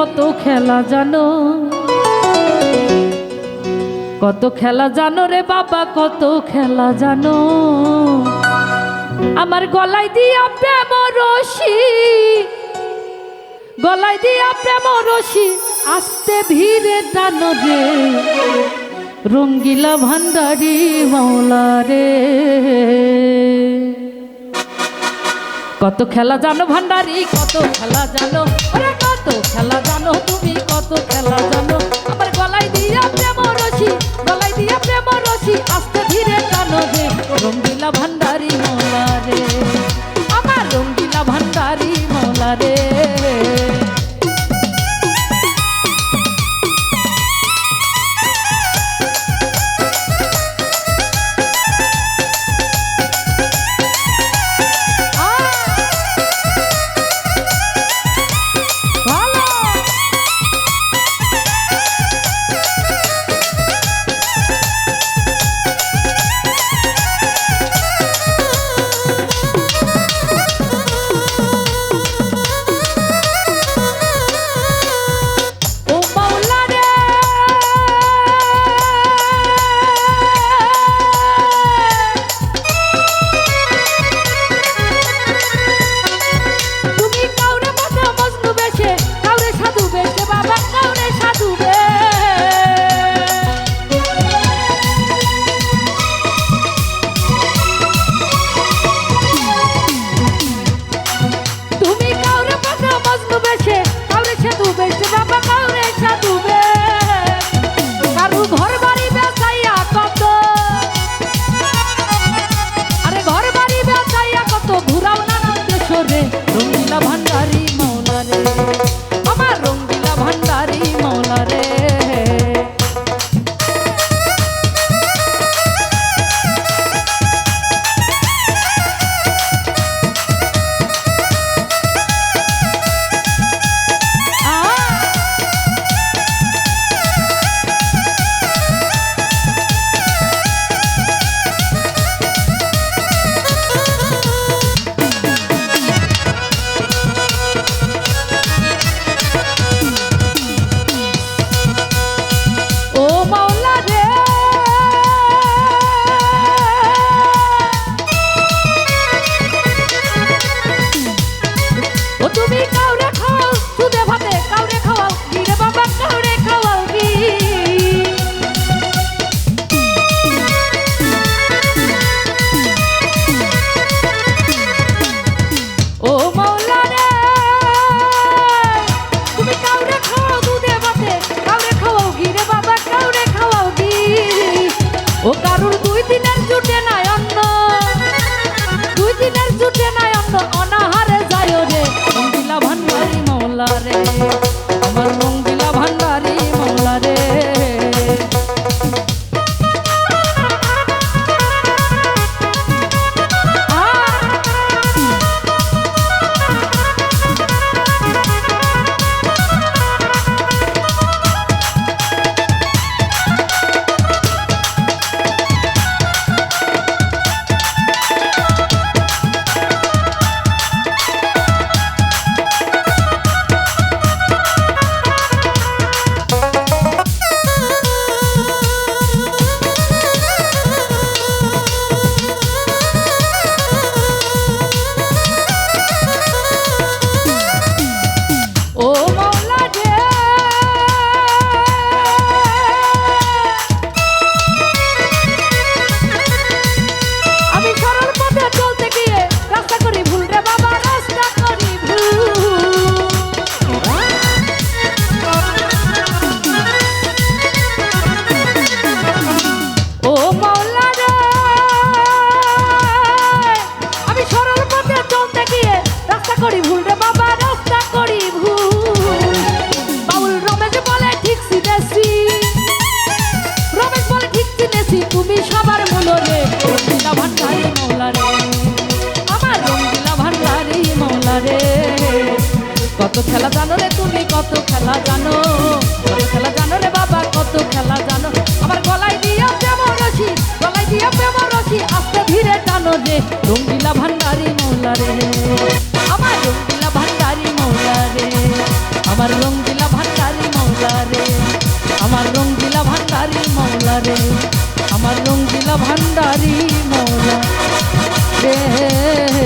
কত খেলা জানো? কত খেলা জানো রে বাবা, কত খেলা জানো? আমার গলায় দিয়া প্রেম রশি, গলায় দিয়া প্রেম রশি, আস্তে ধীরে টানো রে। রঙ্গিলা ভান্ডারি মাওলা রে। কত খেলা জানো ভান্ডারি, কত খেলা জানো? কত খেলা জানো তুমি, কত খেলা জানো? আমার গলায় দিয়া প্রেম রসি গলায় দিয়া প্রেম রসি আস্তে ধীরে জানো রে মৌলা আমার রঙ্গিলা ভাল্লা রে মৌলা রে কত খেলা জানো রে তুমি, কত খেলা জানো, কত খেলা জানো রে বাবা, কত খেলা জানো। আমার গলায় দিয়া প্রেম রসি গলায় দিয়া প্রেম রসি আস্তে ধীরে টানো যে রঙ্গিলা ভান্ডারি মৌলা আমার রঙ্গিলা ভান্ডারি মৌলা রে আমার রঙ্গিলা ভান্ডারি মৌলা রে আমার রঙ্গিলা ভান্ডারি মৌলা রে আমার রঙ্গিলা ভান্ডারি মৌলা রে